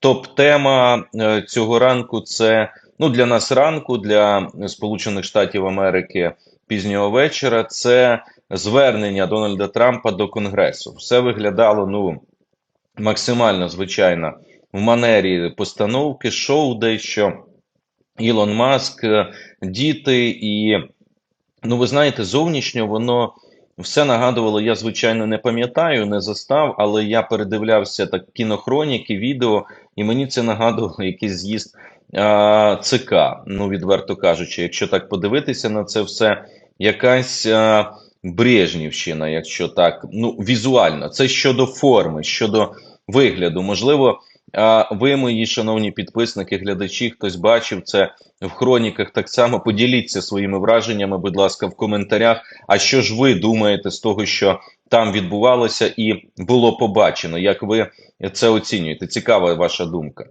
топ-тема е, цього ранку це ну для нас ранку, для Сполучених Штатів Америки пізнього вечора. Це звернення Дональда Трампа до Конгресу. Все виглядало ну максимально звичайно в манері постановки, шоу, дещо Ілон Маск, е, діти, і ну ви знаєте, зовнішньо воно. Все нагадувало, я звичайно не пам'ятаю, не застав, але я передивлявся так кінохроніки, відео, і мені це нагадувало якийсь з'їзд а, ЦК. Ну, відверто кажучи, якщо так подивитися на це все, якась а, Брежнівщина, якщо так, ну візуально, це щодо форми, щодо вигляду. Можливо, а ви, мої шановні підписники, глядачі, хтось бачив це в хроніках. Так само поділіться своїми враженнями, будь ласка, в коментарях. А що ж ви думаєте з того, що там відбувалося і було побачено? Як ви це оцінюєте? Цікава ваша думка.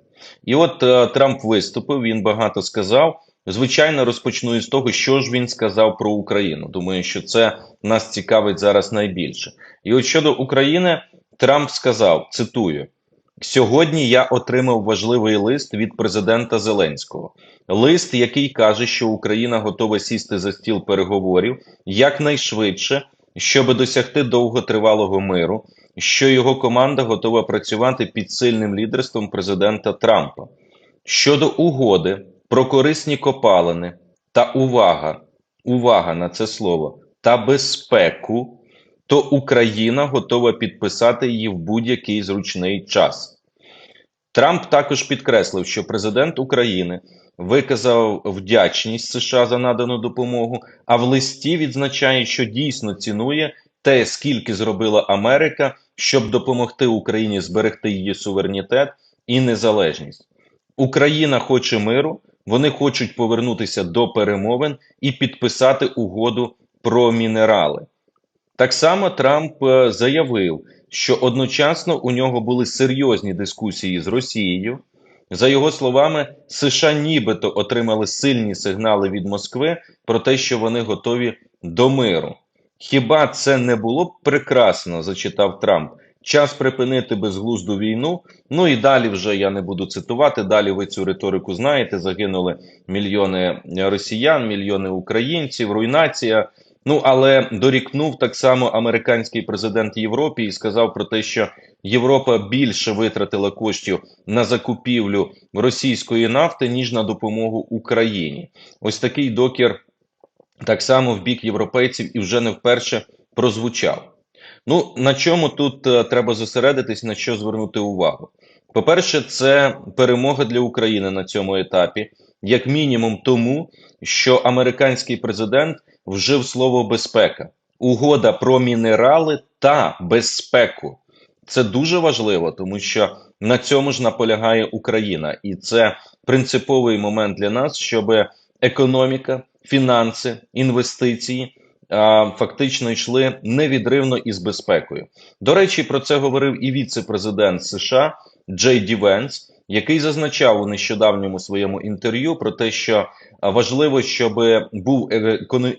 І от е, Трамп виступив. Він багато сказав. Звичайно, розпочну із того, що ж він сказав про Україну. Думаю, що це нас цікавить зараз найбільше. І от щодо України, Трамп сказав: цитую. Сьогодні я отримав важливий лист від президента Зеленського. Лист, який каже, що Україна готова сісти за стіл переговорів якнайшвидше, щоб досягти довготривалого миру, що його команда готова працювати під сильним лідерством президента Трампа. Щодо угоди про корисні копалини та увага, увага на це слово та безпеку то Україна готова підписати її в будь-який зручний час. Трамп також підкреслив, що президент України виказав вдячність США за надану допомогу, а в листі відзначає, що дійсно цінує те, скільки зробила Америка, щоб допомогти Україні зберегти її суверенітет і незалежність. Україна хоче миру, вони хочуть повернутися до перемовин і підписати угоду про мінерали. Так само Трамп е, заявив, що одночасно у нього були серйозні дискусії з Росією. За його словами, США нібито отримали сильні сигнали від Москви про те, що вони готові до миру. Хіба це не було б прекрасно? зачитав Трамп. Час припинити безглузду війну. Ну і далі вже я не буду цитувати. Далі ви цю риторику знаєте. Загинули мільйони росіян, мільйони українців, руйнація. Ну але дорікнув так само американський президент Європі і сказав про те, що Європа більше витратила коштів на закупівлю російської нафти ніж на допомогу Україні. Ось такий докір так само в бік європейців і вже не вперше прозвучав. Ну на чому тут е, треба зосередитись, на що звернути увагу? По-перше, це перемога для України на цьому етапі, як мінімум, тому що американський президент вжив слово безпека, угода про мінерали та безпеку. Це дуже важливо, тому що на цьому ж наполягає Україна, і це принциповий момент для нас, щоб економіка, фінанси, інвестиції а, фактично йшли невідривно із безпекою. До речі, про це говорив і віце-президент США Джей Ді Венс, який зазначав у нещодавньому своєму інтерв'ю про те, що важливо, щоб був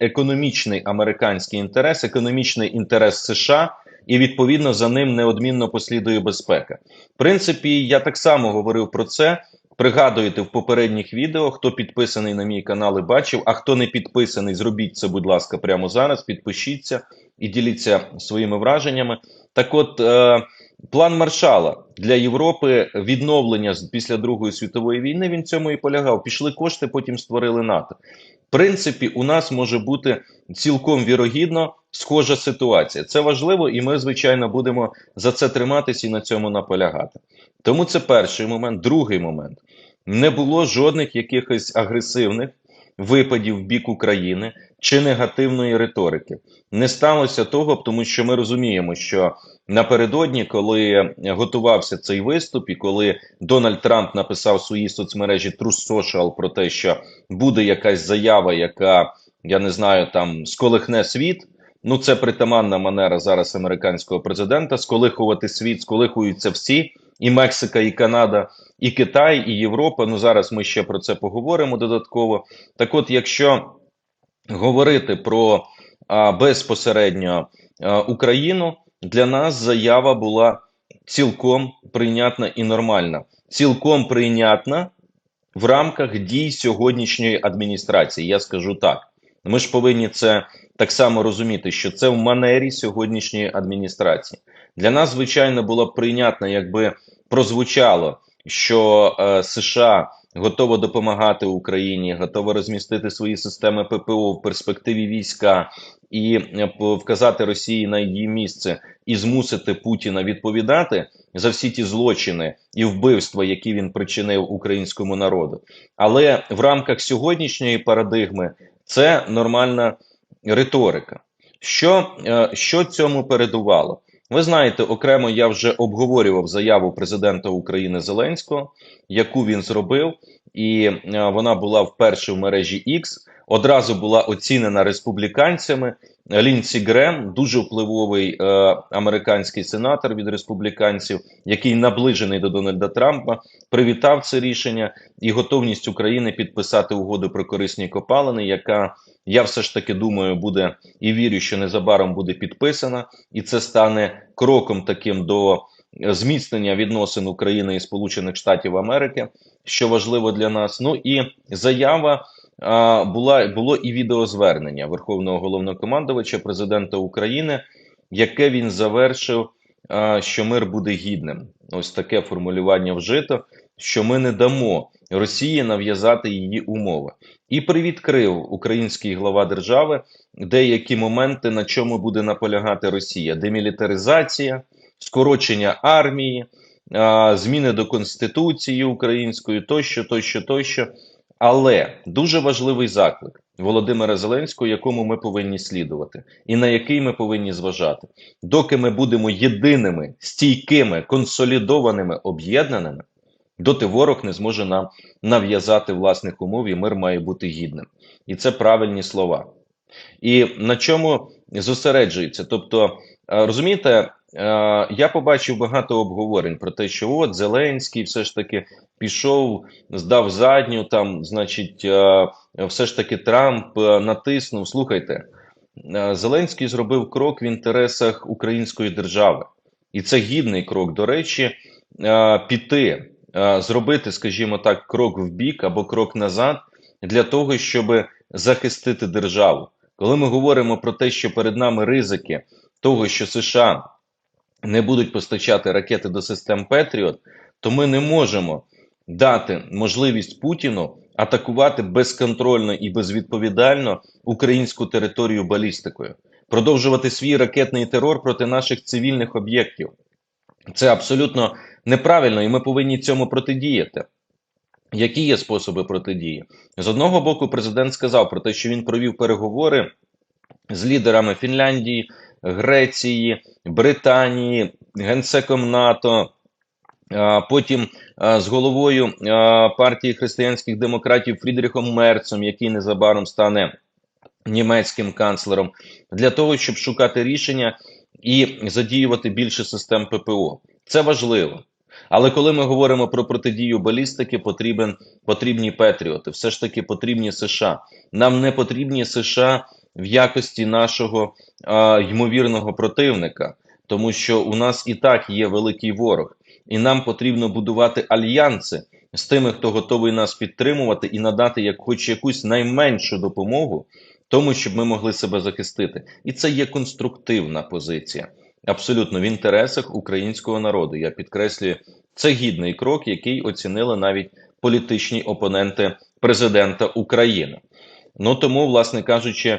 економічний американський інтерес, економічний інтерес США. І відповідно за ним неодмінно послідує безпека. В принципі, я так само говорив про це. Пригадуєте в попередніх відео, хто підписаний на мій канал і бачив, а хто не підписаний, зробіть це, будь ласка, прямо зараз. Підпишіться і діліться своїми враженнями. Так, от е, план Маршала для Європи відновлення після Другої світової війни він цьому і полягав. Пішли кошти, потім створили НАТО. В принципі, у нас може бути цілком вірогідно схожа ситуація. Це важливо, і ми, звичайно, будемо за це триматися і на цьому наполягати. Тому це перший момент. Другий момент не було жодних якихось агресивних випадів в бік України чи негативної риторики. Не сталося того, тому що ми розуміємо, що напередодні, коли готувався цей виступ, і коли Дональд Трамп написав своїй соцмережі True Social про те, що буде якась заява, яка я не знаю, там сколихне світ. Ну, це притаманна манера зараз американського президента сколихувати світ, сколихуються всі, і Мексика, і Канада, і Китай, і Європа. Ну зараз ми ще про це поговоримо додатково. Так, от, якщо говорити про а, безпосередньо а, Україну, для нас заява була цілком прийнятна і нормальна. цілком прийнятна в рамках дій сьогоднішньої адміністрації. Я скажу так. Ми ж повинні це так само розуміти, що це в манері сьогоднішньої адміністрації. Для нас, звичайно, було б прийнятно, якби прозвучало, що е, США готово допомагати Україні, готово розмістити свої системи ППО в перспективі війська і е, вказати Росії на її місце і змусити Путіна відповідати за всі ті злочини і вбивства, які він причинив українському народу. Але в рамках сьогоднішньої парадигми це нормальна риторика. Що, е, Що цьому передувало? Ви знаєте, окремо я вже обговорював заяву президента України Зеленського, яку він зробив, і е, вона була вперше в мережі X, Одразу була оцінена республіканцями. Лінсі Грем, дуже впливовий е, американський сенатор від республіканців, який наближений до Дональда Трампа, привітав це рішення і готовність України підписати угоду про корисні копалини, яка я все ж таки думаю, буде і вірю, що незабаром буде підписана, і це стане кроком таким до зміцнення відносин України і Сполучених Штатів Америки, що важливо для нас. Ну і заява була було і відеозвернення Верховного головнокомандувача президента України, яке він завершив, що мир буде гідним. Ось таке формулювання вжито, що ми не дамо Росії нав'язати її умови, і привідкрив український глава держави деякі моменти, на чому буде наполягати Росія: демілітаризація, скорочення армії, зміни до конституції української, тощо, тощо, тощо. Але дуже важливий заклик Володимира Зеленського, якому ми повинні слідувати, і на який ми повинні зважати, доки ми будемо єдиними, стійкими, консолідованими, об'єднаними, доти ворог не зможе нам нав'язати власних умов, і мир має бути гідним. І це правильні слова. І на чому зосереджується? Тобто, розумієте, я побачив багато обговорень про те, що от Зеленський все ж таки пішов, здав задню, там, значить, все ж таки Трамп натиснув. Слухайте, Зеленський зробив крок в інтересах української держави, і це гідний крок. До речі, піти, зробити, скажімо так, крок в бік або крок назад для того, щоб захистити державу. Коли ми говоримо про те, що перед нами ризики того, що США не будуть постачати ракети до систем Петріот, то ми не можемо дати можливість Путіну атакувати безконтрольно і безвідповідально українську територію балістикою, продовжувати свій ракетний терор проти наших цивільних об'єктів. Це абсолютно неправильно, і ми повинні цьому протидіяти. Які є способи протидії? З одного боку, президент сказав про те, що він провів переговори з лідерами Фінляндії, Греції, Британії, генсеком НАТО. Потім з головою партії християнських демократів Фрідріхом Мерцем, який незабаром стане німецьким канцлером, для того, щоб шукати рішення і задіювати більше систем ППО. Це важливо. Але коли ми говоримо про протидію балістики, потрібен потрібні Петріоти. Все ж таки потрібні США. Нам не потрібні США в якості нашого а, ймовірного противника, тому що у нас і так є великий ворог, і нам потрібно будувати альянси з тими, хто готовий нас підтримувати і надати як хоч якусь найменшу допомогу, тому щоб ми могли себе захистити. І це є конструктивна позиція. Абсолютно в інтересах українського народу. Я підкреслюю, це гідний крок, який оцінили навіть політичні опоненти президента України. Ну тому, власне кажучи,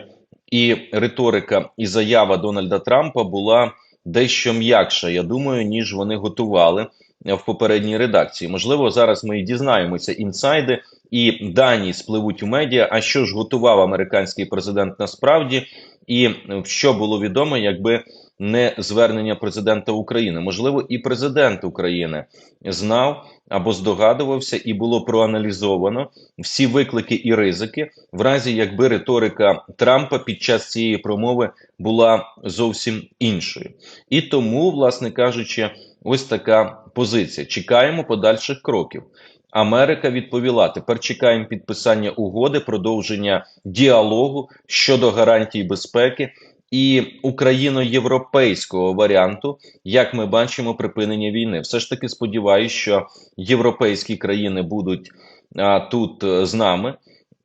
і риторика і заява Дональда Трампа була дещо м'якша, я думаю, ніж вони готували в попередній редакції. Можливо, зараз ми і дізнаємося інсайди і дані спливуть у медіа. А що ж готував американський президент насправді, і що було відомо, якби не звернення президента України. Можливо, і президент України знав або здогадувався, і було проаналізовано всі виклики і ризики, в разі якби риторика Трампа під час цієї промови була зовсім іншою. І тому, власне кажучи, ось така позиція. Чекаємо подальших кроків. Америка відповіла: тепер чекаємо підписання угоди, продовження діалогу щодо гарантій безпеки і україно-європейського варіанту, як ми бачимо, припинення війни. Все ж таки сподіваюся, що європейські країни будуть а, тут е, з нами.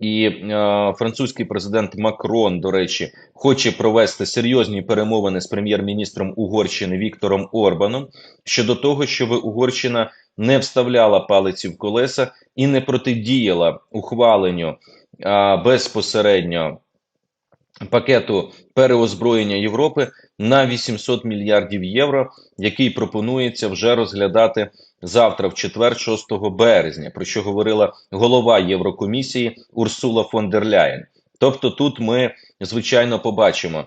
І е, французький президент Макрон, до речі, хоче провести серйозні перемовини з прем'єр-міністром Угорщини Віктором Орбаном щодо того, щоб Угорщина не вставляла палиці в колеса і не протидіяла ухваленню е, безпосередньо пакету переозброєння Європи на 800 мільярдів євро, який пропонується вже розглядати завтра, в четвер, 6 березня, про що говорила голова Єврокомісії Урсула фон дер Ляєн. Тобто, тут ми звичайно побачимо,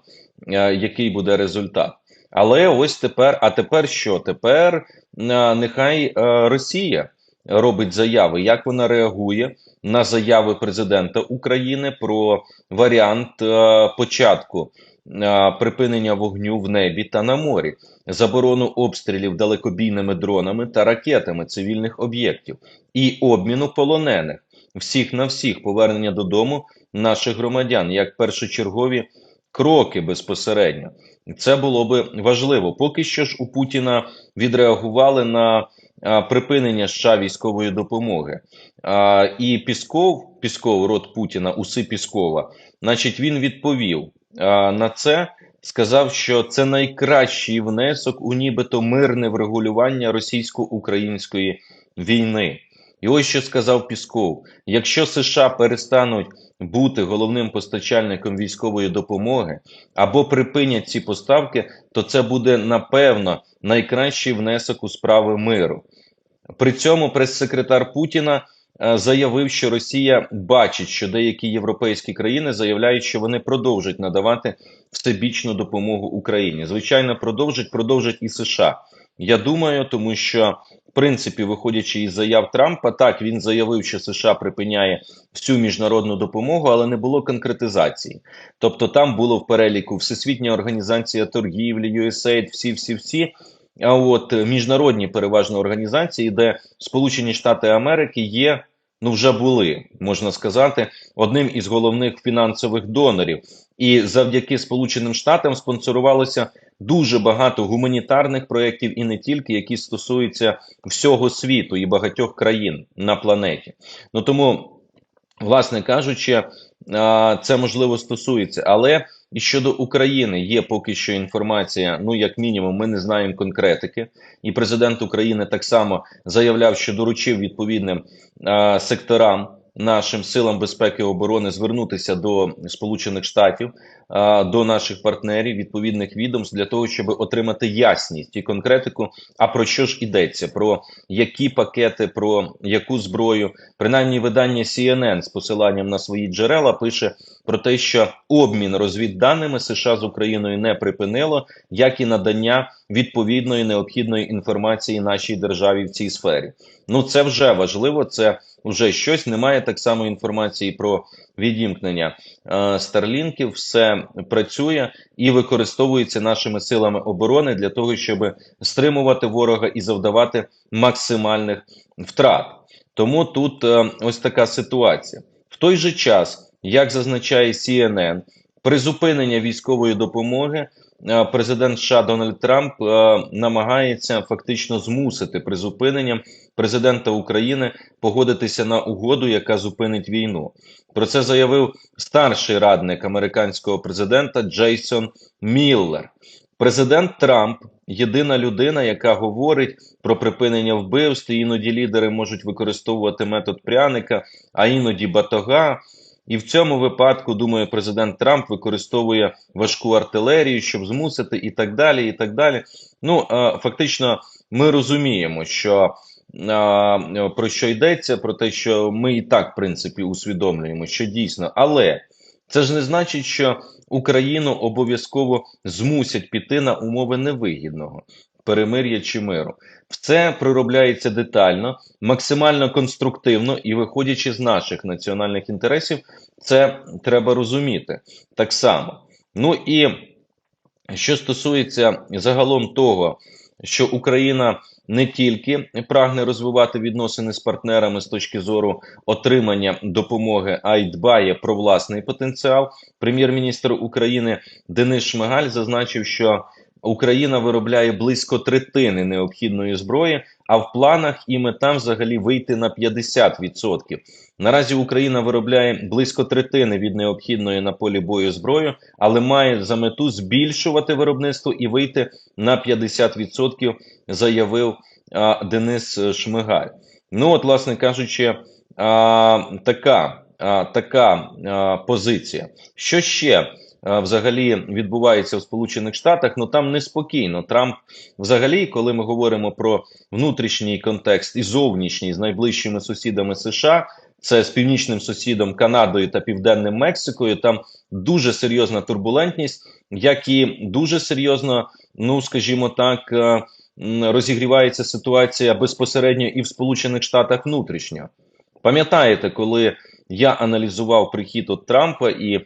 е, який буде результат. Але ось тепер, а тепер що? Тепер е, нехай е, Росія робить заяви, як вона реагує на заяви президента України про варіант е, початку е, припинення вогню в небі та на морі, заборону обстрілів далекобійними дронами та ракетами цивільних об'єктів і обміну полонених всіх на всіх повернення додому наших громадян як першочергові кроки безпосередньо. Це було би важливо. Поки що ж у Путіна відреагували на припинення США військової допомоги. І Пісков, Пісков, род Путіна, уси Піскова, значить, він відповів на це. Сказав, що це найкращий внесок у нібито мирне врегулювання російсько-української війни. І ось що сказав Пісков: якщо США перестануть бути головним постачальником військової допомоги або припинять ці поставки, то це буде напевно найкращий внесок у справи миру. При цьому прес-секретар Путіна е, заявив, що Росія бачить, що деякі європейські країни заявляють, що вони продовжать надавати всебічну допомогу Україні. Звичайно, продовжать, продовжать і США. Я думаю, тому що принципі, виходячи із заяв Трампа, так він заявив, що США припиняє всю міжнародну допомогу, але не було конкретизації. Тобто, там було в переліку Всесвітня організація торгівлі, USAID, всі, всі, всі. А от міжнародні переважно організації, де Сполучені Штати Америки є. Ну, вже були можна сказати, одним із головних фінансових донорів, і завдяки Сполученим Штатам спонсорувалося дуже багато гуманітарних проєктів і не тільки, які стосуються всього світу і багатьох країн на планеті. Ну тому, власне кажучи, це можливо стосується, але і щодо України є поки що інформація. Ну, як мінімум, ми не знаємо конкретики, і президент України так само заявляв, що доручив відповідним а, секторам нашим силам безпеки і оборони звернутися до Сполучених Штатів, до наших партнерів відповідних відомств для того, щоб отримати ясність і конкретику. А про що ж ідеться? Про які пакети, про яку зброю, принаймні видання CNN з посиланням на свої джерела пише про те, що обмін розвідданими США з Україною не припинило, як і надання відповідної необхідної інформації нашій державі в цій сфері. Ну це вже важливо. Це вже щось. Немає так само інформації про відімкнення е, старлінків. Все працює і використовується нашими силами оборони для того, щоб стримувати ворога і завдавати максимальних втрат. Тому тут е, ось така ситуація. В той же час, як зазначає CNN, призупинення військової допомоги президент США Дональд Трамп е, намагається фактично змусити призупиненням президента України погодитися на угоду, яка зупинить війну. Про це заявив старший радник американського президента Джейсон Міллер. Президент Трамп єдина людина, яка говорить про припинення вбивств. Іноді лідери можуть використовувати метод пряника, а іноді батога. І в цьому випадку, думаю, президент Трамп використовує важку артилерію, щоб змусити, і так далі. і так далі. Ну фактично, ми розуміємо, що про що йдеться, про те, що ми і так, в принципі, усвідомлюємо, що дійсно, але це ж не значить, що Україну обов'язково змусять піти на умови невигідного перемир'я чи миру. Все проробляється детально, максимально конструктивно і, виходячи з наших національних інтересів, це треба розуміти так само. Ну і що стосується загалом того, що Україна не тільки прагне розвивати відносини з партнерами з точки зору отримання допомоги, а й дбає про власний потенціал. Прем'єр-міністр України Денис Шмигаль зазначив, що Україна виробляє близько третини необхідної зброї, а в планах і мета взагалі вийти на 50%. Наразі Україна виробляє близько третини від необхідної на полі бою зброї, але має за мету збільшувати виробництво і вийти на 50%, заявив а, Денис Шмигаль. Ну, от, власне кажучи, а, така, а, така а, позиція. Що ще? А, Взагалі відбувається в Сполучених Штатах, ну там неспокійно. Трамп, взагалі, коли ми говоримо про внутрішній контекст і зовнішній з найближчими сусідами США, це з північним сусідом Канадою та Південним Мексикою. Там дуже серйозна турбулентність, як і дуже серйозно, ну скажімо так, е, розігрівається ситуація безпосередньо і в Сполучених Штатах внутрішньо. Пам'ятаєте, коли я аналізував прихід от Трампа і е,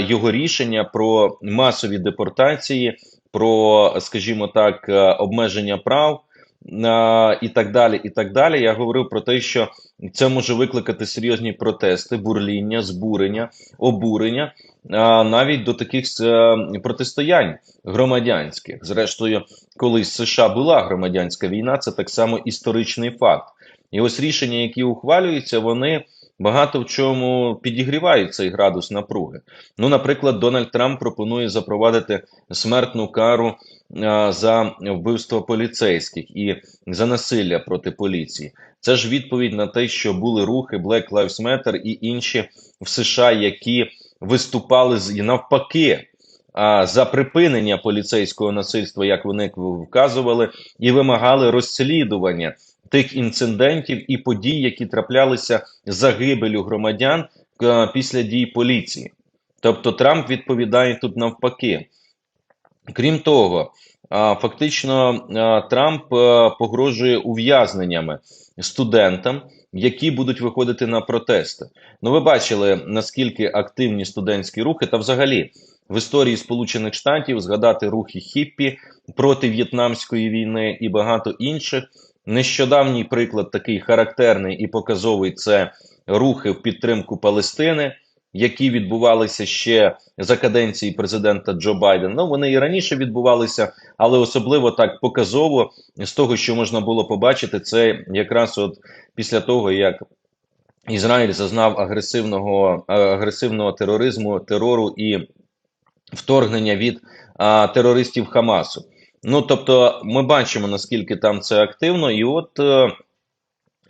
його рішення про масові депортації, про, скажімо так, е, обмеження прав е, і так далі. І так далі. Я говорив про те, що це може викликати серйозні протести, бурління, збурення, обурення, навіть до таких е, протистоянь громадянських. Зрештою, колись США була громадянська війна, це так само історичний факт. І ось рішення, які ухвалюються, вони багато в чому підігрівають цей градус напруги. Ну, наприклад, Дональд Трамп пропонує запровадити смертну кару а, за вбивство поліцейських і за насилля проти поліції. Це ж відповідь на те, що були рухи Black Lives Matter і інші в США, які виступали з навпаки. А за припинення поліцейського насильства, як вони вказували, і вимагали розслідування тих інцидентів і подій, які траплялися загибелю громадян е, після дій поліції. Тобто Трамп відповідає тут навпаки. Крім того, фактично Трамп погрожує ув'язненнями студентам, які будуть виходити на протести. Ну, ви бачили наскільки активні студентські рухи, та взагалі в історії Сполучених Штатів згадати рухи хіппі проти В'єтнамської війни і багато інших. Нещодавній приклад такий характерний і показовий це рухи в підтримку Палестини, які відбувалися ще за каденції президента Джо Байдена. Ну вони і раніше відбувалися, але особливо так показово з того, що можна було побачити, це якраз от після того, як Ізраїль зазнав агресивного агресивного тероризму, терору і вторгнення від а, терористів Хамасу. Ну тобто, ми бачимо наскільки там це активно, і от е,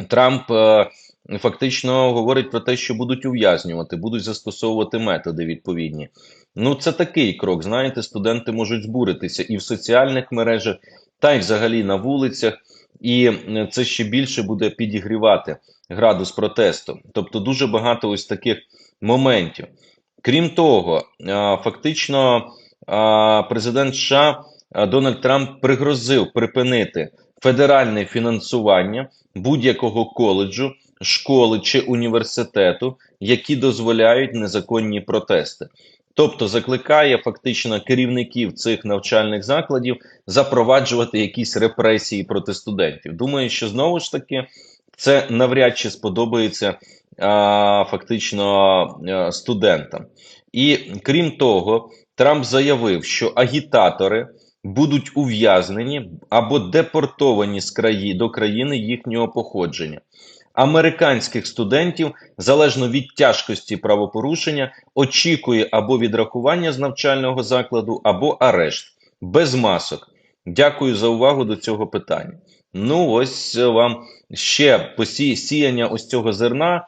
Трамп е, фактично говорить про те, що будуть ув'язнювати, будуть застосовувати методи відповідні. Ну, це такий крок. Знаєте, студенти можуть збуритися і в соціальних мережах, та й взагалі на вулицях, і е, це ще більше буде підігрівати градус протесту. Тобто, дуже багато ось таких моментів. Крім того, е, фактично, е, президент США. Дональд Трамп пригрозив припинити федеральне фінансування будь-якого коледжу, школи чи університету, які дозволяють незаконні протести. Тобто закликає фактично керівників цих навчальних закладів запроваджувати якісь репресії проти студентів. Думаю, що знову ж таки це навряд чи сподобається а, фактично студентам. І крім того, Трамп заявив, що агітатори будуть ув'язнені або депортовані з краї до країни їхнього походження. Американських студентів, залежно від тяжкості правопорушення, очікує або відрахування з навчального закладу, або арешт без масок. Дякую за увагу до цього питання. Ну, ось вам ще посіяння ось цього зерна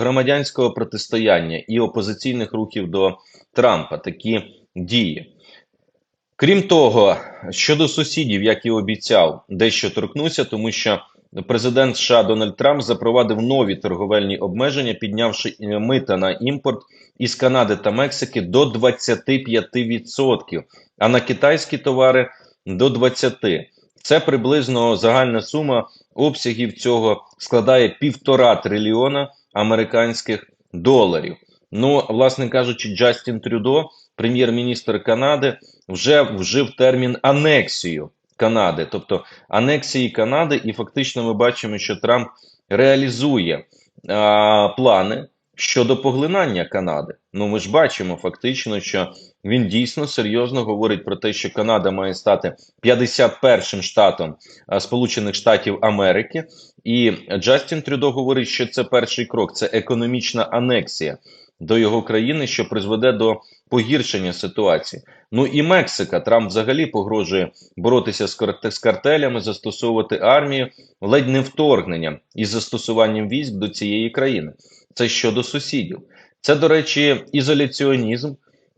громадянського протистояння і опозиційних рухів до Трампа. Такі дії. Крім того, щодо сусідів, як і обіцяв, дещо торкнуся, тому що президент США Дональд Трамп запровадив нові торговельні обмеження, піднявши мита на імпорт із Канади та Мексики до 25%, а на китайські товари до 20%. Це приблизно загальна сума обсягів цього складає півтора трильйона американських доларів. Ну, власне кажучи, Джастін Трюдо, прем'єр-міністр Канади, вже вжив термін анексію Канади, тобто анексії Канади, і фактично ми бачимо, що Трамп реалізує а, плани щодо поглинання Канади. Ну ми ж бачимо фактично, що він дійсно серйозно говорить про те, що Канада має стати 51-м штатом Сполучених Штатів Америки, і Джастін Трюдо говорить, що це перший крок, це економічна анексія до його країни, що призведе до погіршення ситуації. Ну і Мексика Трамп взагалі погрожує боротися з кар- картелями, застосовувати армію, ледь не вторгненням із застосуванням військ до цієї країни. Це щодо сусідів. Це, до речі, ізоляціонізм,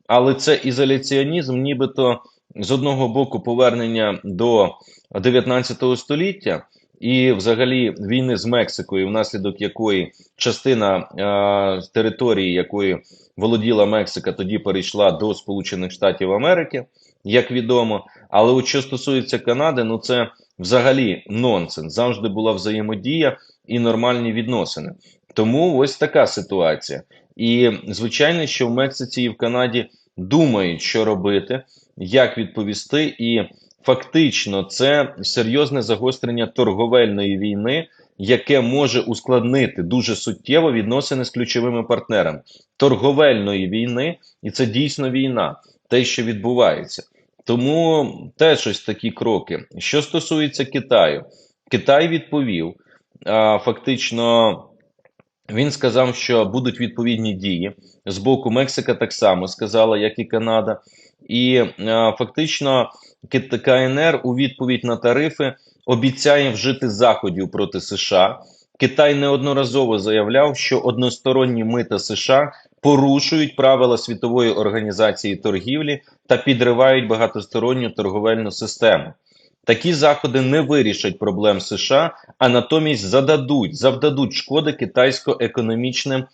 але це ізоляціонізм, нібито з одного боку повернення до 19 століття і взагалі війни з Мексикою, внаслідок якої частина е, території, якої володіла Мексика, тоді перейшла до Сполучених Штатів Америки, як відомо. Але от що стосується Канади, ну це взагалі нонсенс. Завжди була взаємодія і нормальні відносини. Тому ось така ситуація. І звичайно, що в Мексиці і в Канаді думають, що робити, як відповісти, і фактично це серйозне загострення торговельної війни, яке може ускладнити дуже суттєво відносини з ключовими партнерами торговельної війни, і це дійсно війна, те, що відбувається. Тому теж ось такі кроки. Що стосується Китаю, Китай відповів фактично. Він сказав, що будуть відповідні дії з боку Мексика, так само сказала, як і Канада, і е, фактично КНР у відповідь на тарифи обіцяє вжити заходів проти США. Китай неодноразово заявляв, що односторонні мита США порушують правила світової організації торгівлі та підривають багатосторонню торговельну систему. Такі заходи не вирішать проблем США, а натомість зададуть завдадуть шкоди китайсько-економічним,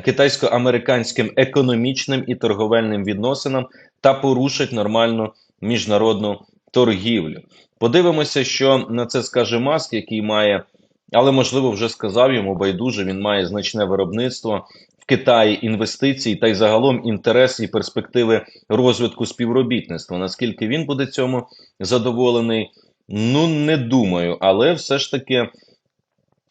китайсько-американським економічним і торговельним відносинам та порушать нормальну міжнародну торгівлю. Подивимося, що на це скаже Маск, який має, але можливо вже сказав йому байдуже. Він має значне виробництво в Китаї, інвестиції та й загалом інтерес і перспективи розвитку співробітництва. Наскільки він буде цьому задоволений? Ну не думаю, але все ж таки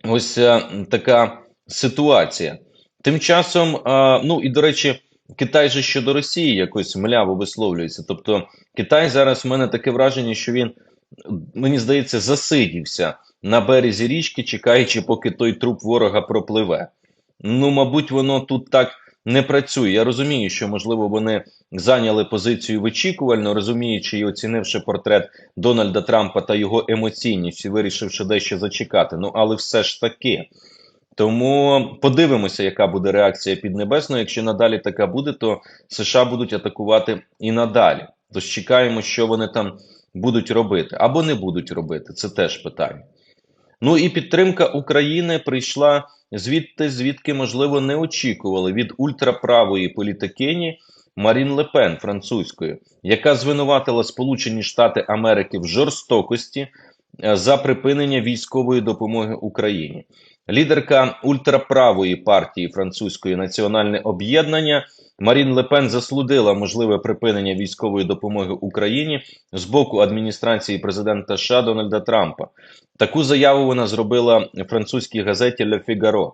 ось е, така ситуація. Тим часом, ну і до речі, Китай же щодо Росії якось мляво висловлюється. Тобто, Китай зараз в мене таке враження, що він, мені здається, засидівся на березі річки, чекаючи, поки той труп ворога пропливе. Ну, мабуть, воно тут так не працює. Я розумію, що можливо вони зайняли позицію вичікувально, розуміючи і оцінивши портрет Дональда Трампа та його емоційність, вирішивши дещо зачекати. Ну але все ж таки. Тому подивимося, яка буде реакція Піднебесної. Якщо надалі така буде, то США будуть атакувати і надалі. Тож чекаємо, що вони там будуть робити або не будуть робити. Це теж питання. Ну і підтримка України прийшла звідти, звідки, можливо, не очікували від ультраправої політикині Марін Лепен французької, яка звинуватила Сполучені Штати Америки в жорстокості е, за припинення військової допомоги Україні. Лідерка ультраправої партії французької національне об'єднання Марін Лепен заслудила можливе припинення військової допомоги Україні з боку адміністрації президента США Дональда Трампа. Таку заяву вона зробила французькій газеті Le Figaro.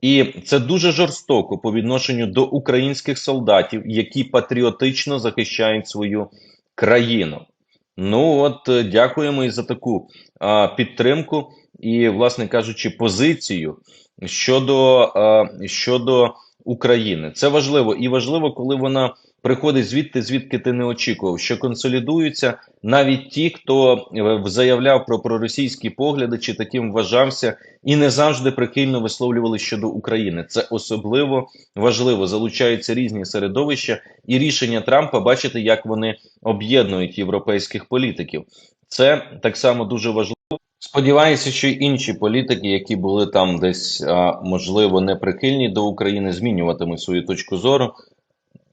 І це дуже жорстоко по відношенню до українських солдатів, які патріотично захищають свою країну. Ну от дякуємо і за таку а, підтримку і, власне кажучи, позицію щодо, а, щодо України. Це важливо і важливо, коли вона приходить звідти, звідки ти не очікував, що консолідуються навіть ті, хто е, заявляв про проросійські погляди, чи таким вважався, і не завжди прихильно висловлювали щодо України. Це особливо важливо. Залучаються різні середовища, і рішення Трампа бачите, як вони об'єднують європейських політиків. Це так само дуже важливо. Сподіваюся, що інші політики, які були там десь можливо неприхильні до України, змінюватимуть свою точку зору.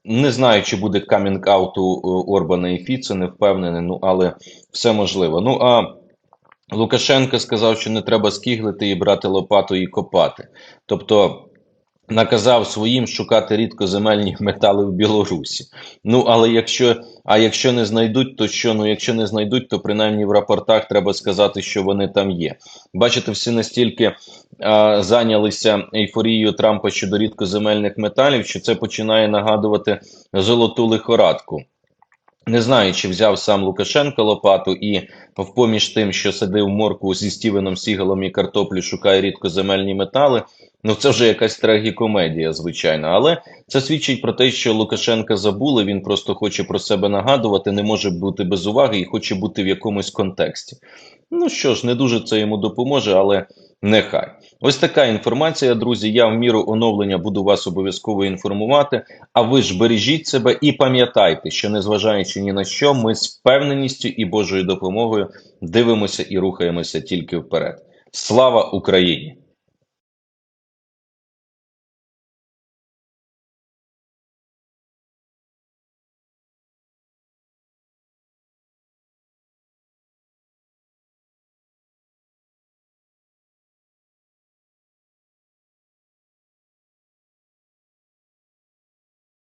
Не знаю, чи буде камінг-ауту Орбана і Фіце, не впевнений, ну але все можливо. Ну а Лукашенко сказав, що не треба скіглити і брати лопату і копати. Тобто наказав своїм шукати рідкоземельні метали в Білорусі. Ну, але якщо, а якщо не знайдуть, то що? Ну, якщо не знайдуть, то принаймні в рапортах треба сказати, що вони там є. Бачите, всі настільки а, зайнялися ейфорією Трампа щодо рідкоземельних металів, що це починає нагадувати золоту лихорадку. Не знаю, чи взяв сам Лукашенко лопату і в поміж тим, що сидив морку зі Стівеном Сігалом і картоплю, шукає рідкоземельні метали. Ну це вже якась трагікомедія, звичайно. Але це свідчить про те, що Лукашенка забули. Він просто хоче про себе нагадувати, не може бути без уваги і хоче бути в якомусь контексті. Ну що ж, не дуже це йому допоможе, але нехай. Ось така інформація, друзі. Я в міру оновлення буду вас обов'язково інформувати. А ви ж бережіть себе і пам'ятайте, що незважаючи ні на що, ми з впевненістю і Божою допомогою дивимося і рухаємося тільки вперед. Слава Україні!